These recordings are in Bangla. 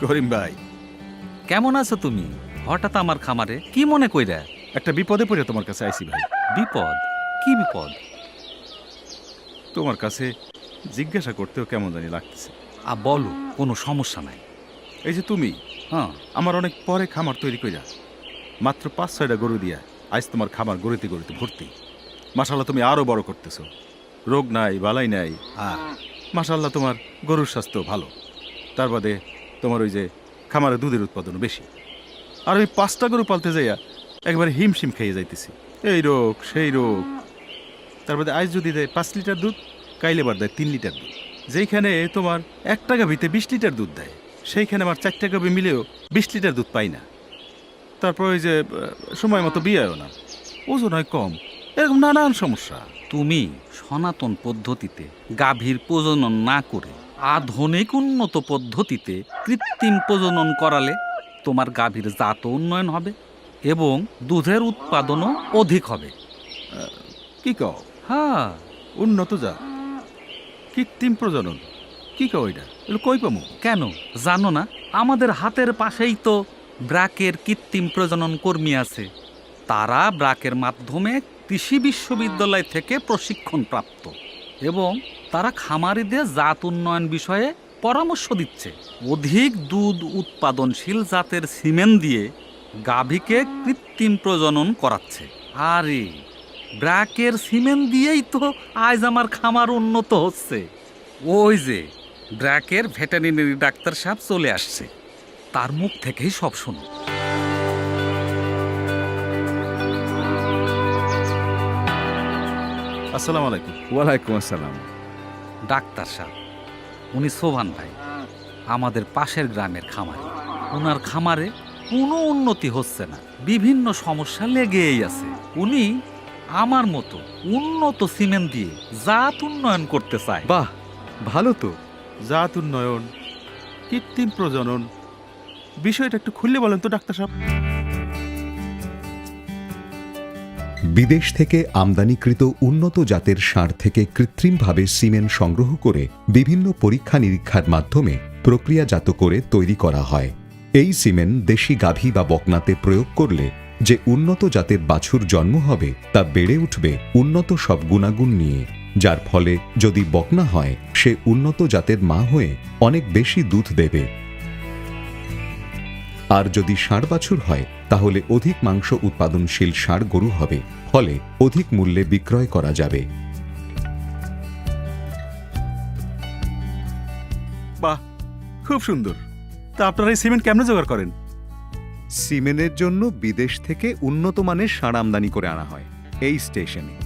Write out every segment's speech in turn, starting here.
করিম ভাই। কেমন আছো তুমি? হঠাৎ আমার খামারে কি মনে কইরা? একটা বিপদে পড়ে তোমার কাছে আইছি ভাই। বিপদ? কি বিপদ? তোমার কাছে জিজ্ঞাসা করতেও কেমন জানি লাগতেছে। আ বলো কোনো সমস্যা নাই। এই যে তুমি হ্যাঁ। আমার অনেক পরে খামার তৈরি কইরা মাত্র পাঁচ ছয়টা গরু দিয়া আজ তোমার খামার গরুতে গরুতে ভর্তি। মাসাল্লাহ তুমি আরও বড় করতেছো। রোগ নাই বালাই নাই হ্যাঁ মাসাল্লাহ তোমার গরুর স্বাস্থ্য ভালো। তার বাদে তোমার ওই যে খামারে দুধের উৎপাদন বেশি। আর ওই পাঁচটা গরু পালতে যাইয়া একবারে হিমশিম খেয়ে যাইতেছি। এই রোগ, সেই রোগ। তারপরে আজ যদি দেয় পাঁচ লিটার দুধ, কাইলে বার দেয় তিন লিটার দুধ। যেইখানে তোমার এক টাকা ভিতে বিশ লিটার দুধ দেয়, সেইখানে আমার চার টাকা মিলেও বিশ লিটার দুধ পাই না। তারপর ওই যে সময় মতো বিয়েও না। ওজন হয় কম। এরকম নানান সমস্যা। তুমি সনাতন পদ্ধতিতে গাভীর প্রজনন না করে আধুনিক উন্নত পদ্ধতিতে কৃত্রিম প্রজনন করালে তোমার গাভীর জাত উন্নয়ন হবে এবং দুধের উৎপাদনও অধিক হবে। কি কও? হ্যাঁ। উন্নত যা কৃত্রিম প্রজনন? কি কও এটা? কই পামু? কেন? জানো না আমাদের হাতের পাশেই তো ব্রাকের কৃত্রিম প্রজনন কর্মী আছে। তারা ব্রাকের মাধ্যমে কৃষি বিশ্ববিদ্যালয় থেকে প্রশিক্ষণ প্রাপ্ত এবং তারা খামারিদের জাত উন্নয়ন বিষয়ে পরামর্শ দিচ্ছে। অধিক দুধ উৎপাদনশীল জাতের সিমেন্ট দিয়ে গাভীকে কৃত্রিম প্রজনন করাচ্ছে। আরে ব্রাকের সিমেন্ট দিয়েই তো আজ আমার খামার উন্নত হচ্ছে। ওই যে, ব্র্যাকের ভেটেরিনারি ডাক্তার সাহেব চলে আসছে। তার মুখ থেকেই সব শুনো আসসালামু আলাইকুম। ওয়ালাইকুম আসসালাম। ডাক্তার সাহেব উনি সোভান ভাই আমাদের পাশের গ্রামের খামারে। ওনার খামারে কোনো উন্নতি হচ্ছে না বিভিন্ন সমস্যা লেগেই আছে। উনি আমার মতো উন্নত সিমেন্ট দিয়ে জাত উন্নয়ন করতে চায়। বাহ ভালো তো। জাত উন্নয়ন কৃত্রিম প্রজনন বিষয়টা একটু খুললে বলেন তো ডাক্তার সাহেব। বিদেশ থেকে আমদানিকৃত উন্নত জাতের সার থেকে কৃত্রিমভাবে সিমেন্ট সংগ্রহ করে বিভিন্ন পরীক্ষা নিরীক্ষার মাধ্যমে প্রক্রিয়াজাত করে তৈরি করা হয়। এই সিমেন্ট দেশি গাভী বা বকনাতে প্রয়োগ করলে যে উন্নত জাতের বাছুর জন্ম হবে তা বেড়ে উঠবে উন্নত সব গুণাগুণ নিয়ে। যার ফলে যদি বকনা হয়, সে উন্নত জাতের মা হয়ে অনেক বেশি দুধ দেবে। আর যদি ষাঁড় বাছুর হয় তাহলে অধিক মাংস উৎপাদনশীল ষাঁড় গরু হবে ফলে অধিক মূল্যে বিক্রয় করা যাবে। বাহ খুব সুন্দর। তা আপনারা এই সিমেন্ট কেমনে জোগাড় করেন? সিমেন্টের জন্য বিদেশ থেকে উন্নত মানের ষাঁড় আমদানি করে আনা হয় এই স্টেশনে।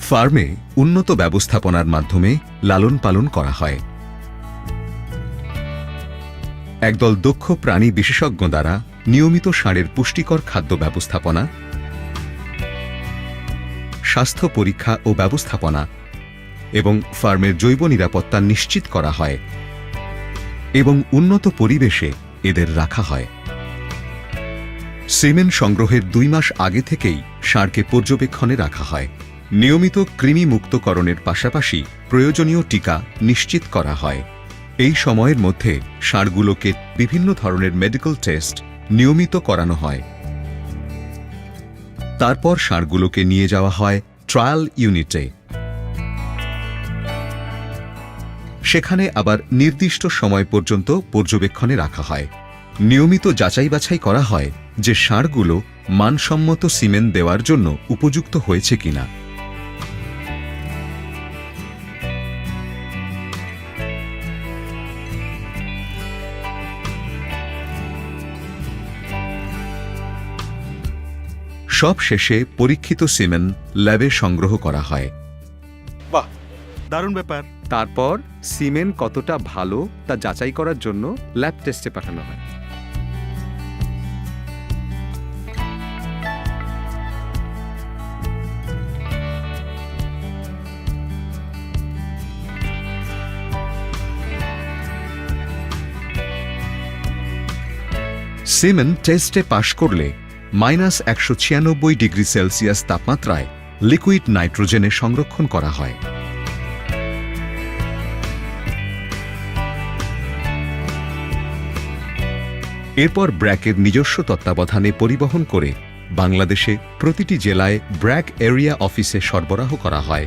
ফার্মে উন্নত ব্যবস্থাপনার মাধ্যমে লালন পালন করা হয়। একদল দক্ষ প্রাণী বিশেষজ্ঞ দ্বারা নিয়মিত ষাঁড়ের পুষ্টিকর খাদ্য ব্যবস্থাপনা, স্বাস্থ্য পরীক্ষা ও ব্যবস্থাপনা এবং ফার্মের জৈব নিরাপত্তা নিশ্চিত করা হয় এবং উন্নত পরিবেশে এদের রাখা হয়। সিমেন্ট সংগ্রহের দুই মাস আগে থেকেই ষাঁড়কে পর্যবেক্ষণে রাখা হয়। নিয়মিত কৃমি মুক্তকরণের পাশাপাশি প্রয়োজনীয় টিকা নিশ্চিত করা হয়। এই সময়ের মধ্যে ষাঁড়গুলোকে বিভিন্ন ধরনের মেডিকেল টেস্ট নিয়মিত করানো হয়। তারপর ষাঁড়গুলোকে নিয়ে যাওয়া হয় ট্রায়াল ইউনিটে সেখানে আবার নির্দিষ্ট সময় পর্যন্ত পর্যবেক্ষণে রাখা হয়। নিয়মিত যাচাই বাছাই করা হয় যে ষাঁড়গুলো মানসম্মত সিমেন্ট দেওয়ার জন্য উপযুক্ত হয়েছে কিনা। সব শেষে পরীক্ষিত সিমেন ল্যাবে সংগ্রহ করা হয়। বাহ দারুণ ব্যাপার। তারপর সিমেন কতটা ভালো তা যাচাই করার জন্য ল্যাব টেস্টে পাঠানো হয়। সিমেন টেস্টে পাশ করলে মাইনাস একশো ছিয়ানব্বই ডিগ্রি সেলসিয়াস তাপমাত্রায় লিকুইড নাইট্রোজেনে সংরক্ষণ করা হয়। এরপর ব্র্যাকের নিজস্ব তত্ত্বাবধানে পরিবহন করে বাংলাদেশে প্রতিটি জেলায় ব্র্যাক এরিয়া অফিসে সরবরাহ করা হয়।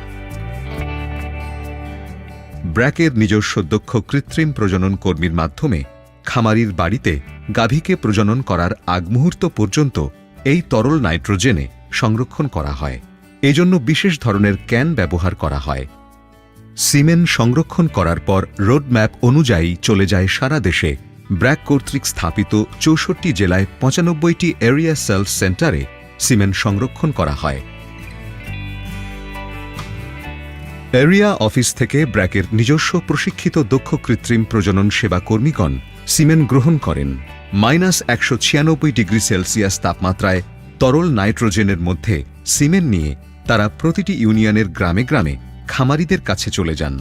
ব্র্যাকের নিজস্ব দক্ষ কৃত্রিম প্রজনন কর্মীর মাধ্যমে খামারির বাড়িতে গাভীকে প্রজনন করার আগ মুহূর্ত পর্যন্ত এই তরল নাইট্রোজেনে সংরক্ষণ করা হয়। এজন্য বিশেষ ধরনের ক্যান ব্যবহার করা হয়। সিমেন সংরক্ষণ করার পর রোডম্যাপ অনুযায়ী চলে যায় সারা দেশে। ব্র্যাক কর্তৃক স্থাপিত চৌষট্টি জেলায় পঁচানব্বইটি এরিয়া সেলস সেন্টারে সিমেন্ট সংরক্ষণ করা হয়। এরিয়া অফিস থেকে ব্র্যাকের নিজস্ব প্রশিক্ষিত দক্ষ কৃত্রিম প্রজনন সেবা কর্মীগণ সিমেন্ট গ্রহণ করেন। মাইনাস একশো ছিয়ানব্বই ডিগ্রি সেলসিয়াস তাপমাত্রায় তরল নাইট্রোজেনের মধ্যে সিমেন্ট নিয়ে তারা প্রতিটি ইউনিয়নের গ্রামে গ্রামে খামারিদের কাছে চলে যান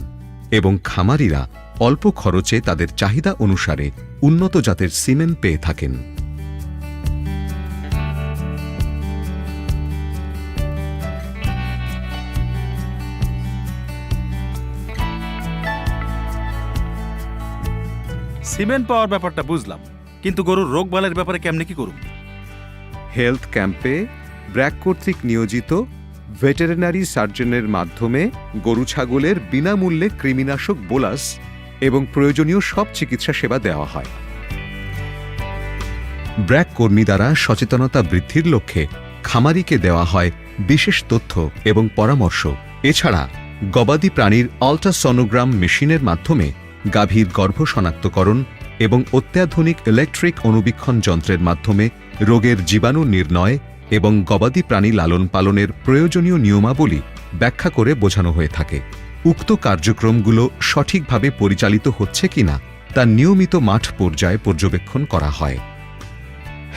এবং খামারিরা অল্প খরচে তাদের চাহিদা অনুসারে উন্নত জাতের সিমেন্ট পেয়ে থাকেন। সিমেন্ট পাওয়ার ব্যাপারটা বুঝলাম, কিন্তু গরুর রোগ বালের ব্যাপারে কেমনে কি করুন হেলথ ক্যাম্পে ব্র্যাক কর্তৃক নিয়োজিত ভেটেরিনারি সার্জনের মাধ্যমে গরু ছাগলের বিনামূল্যে কৃমিনাশক বোলাস এবং প্রয়োজনীয় সব চিকিৎসা সেবা দেওয়া হয়। ব্র্যাক কর্মী দ্বারা সচেতনতা বৃদ্ধির লক্ষ্যে খামারিকে দেওয়া হয় বিশেষ তথ্য এবং পরামর্শ। এছাড়া গবাদি প্রাণীর আল্ট্রাসনোগ্রাম মেশিনের মাধ্যমে গাভীর গর্ভ শনাক্তকরণ এবং অত্যাধুনিক ইলেকট্রিক অনুবীক্ষণ যন্ত্রের মাধ্যমে রোগের জীবাণু নির্ণয় এবং গবাদি প্রাণী লালন পালনের প্রয়োজনীয় নিয়মাবলী ব্যাখ্যা করে বোঝানো হয়ে থাকে। উক্ত কার্যক্রমগুলো সঠিকভাবে পরিচালিত হচ্ছে কিনা তা নিয়মিত মাঠ পর্যায়ে পর্যবেক্ষণ করা হয়।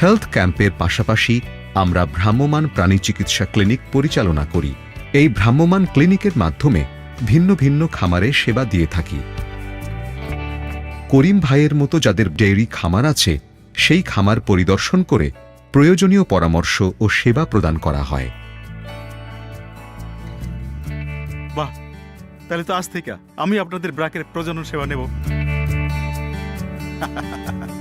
হেলথ ক্যাম্পের পাশাপাশি আমরা ভ্রাম্যমান প্রাণী চিকিৎসা ক্লিনিক পরিচালনা করি। এই ভ্রাম্যমান ক্লিনিকের মাধ্যমে ভিন্ন ভিন্ন খামারে সেবা দিয়ে থাকি। করিম ভাইয়ের মতো যাদের ডেয়ারি খামার আছে, সেই খামার পরিদর্শন করে প্রয়োজনীয় পরামর্শ ও সেবা প্রদান করা হয়। বাহ, তাহলে তো আজ থেকে আমি আপনাদের ব্রাকের প্রজনন সেবা নেব।